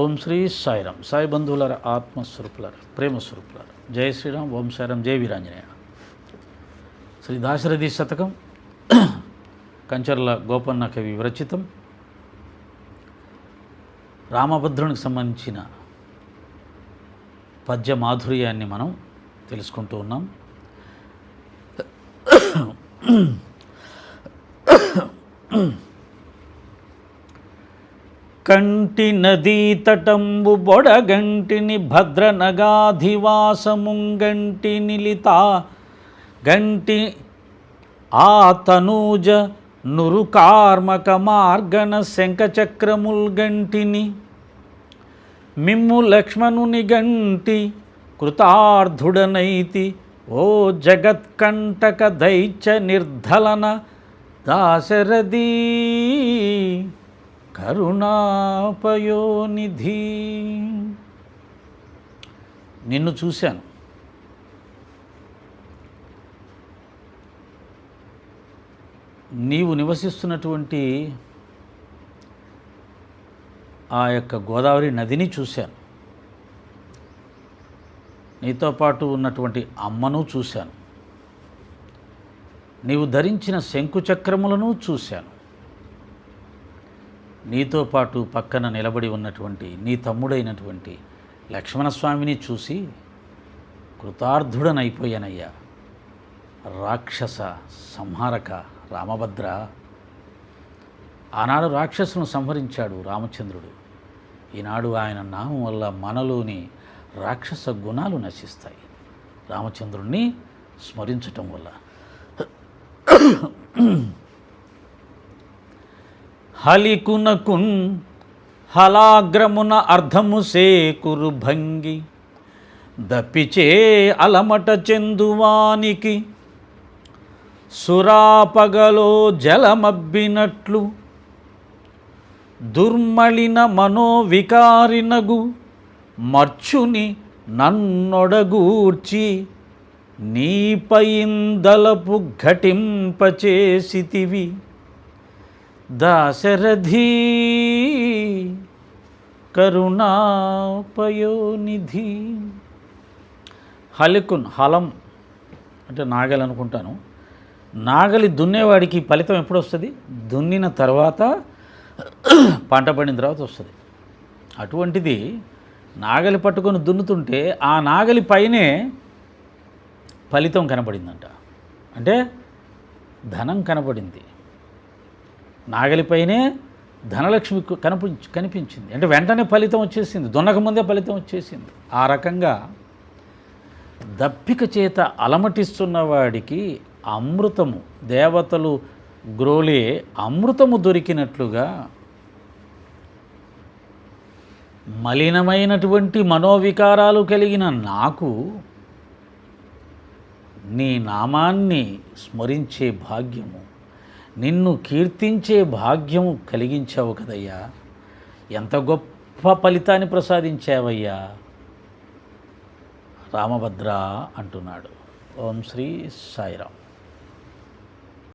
ఓం శ్రీ సాయిరామ్. సాయి బంధువులర ఆత్మస్వరూపులర ప్రేమస్వరూపులర. జయ శ్రీరామ్ ఓం సాయిరామ్ జయ వీరాంజనేయ. శ్రీ దాశరథి శతకం కంచర్ల గోపన్న కవి విరచితం. రామభద్రునికి సంబంధించిన పద్య మాధుర్యాన్ని మనం తెలుసుకుంటూ ఉన్నాం. కంటి నదీ తటంబు బొడగంటిని భద్రనగాధివాసముంగంటి నిలిత. గంటి ఆ తనూజ నురుకార్మక మార్గన శంఖచక్రముల్ గంటిని మిమ్ము లక్ష్మణుని గంటి కృతార్థుడనైతి. ఓ జగత్కంటక దైత్య నిర్ధలన దాశరథీ. కరుణాపయోనిధి. నిన్ను చూశాను. నీవు నివసిస్తున్నటువంటి ఆ యొక్క గోదావరి నదిని చూశాను. నీతో పాటు ఉన్నటువంటి అమ్మను చూశాను. నీవు ధరించిన శంకుచక్రములను చూశాను. నీతో పాటు పక్కన నిలబడి ఉన్నటువంటి నీ తమ్ముడైనటువంటి లక్ష్మణస్వామిని చూసి కృతార్థుడనైపోయానయ్యా. రాక్షస సంహారక రామభద్ర. ఆనాడు రాక్షసును సంహరించాడు రామచంద్రుడు. ఈనాడు ఆయన నామం వల్ల మనలోని రాక్షస గుణాలు నశిస్తాయి. రామచంద్రుణ్ణి స్మరించటం వల్ల. హలికునకున్ హలాగ్రమున అర్ధము సేకురు భంగి. దప్పిచే అలమట చెందువానికి సురాపగలో జలమబ్బినట్లు. దుర్మళిన మనోవికారినగు మర్చుని నన్నొడగూర్చి నీపైందలపు ఘటింపచేసితివి. దాశరథీ కరుణాపయోనిధి హలికున్ హలం అంటే నాగలి అనుకుంటాను. నాగలి దున్నేవాడికి ఫలితం ఎప్పుడు వస్తుంది? దున్నిన తర్వాత పంట పడిన తర్వాత వస్తుంది. అటువంటిది నాగలి పట్టుకొని దున్నుతుంటే ఆ నాగలి పైనే ఫలితం కనపడిందంట అంటే ధనం కనపడింది నాగలిపైనే ధనలక్ష్మి కనిపి కనిపించింది. అంటే వెంటనే ఫలితం వచ్చేసింది. దున్నకముందే ఫలితం వచ్చేసింది. ఆ రకంగా దప్పిక చేత అలమటిస్తున్న వాడికి అమృతము దేవతలు గ్రోలే అమృతము దొరికినట్లుగా మలినమైనటువంటి మనోవికారాలు కలిగిన నాకు నీ నామాన్ని స్మరించే భాగ్యము. నిన్ను కీర్తించే భాగ్యం కలిగించావు కదయ్యా. ఎంత గొప్ప ఫలితాన్ని ప్రసాదించావయ్యా. రామభద్ర అంటున్నాడు. ఓం శ్రీ సాయిరామ్.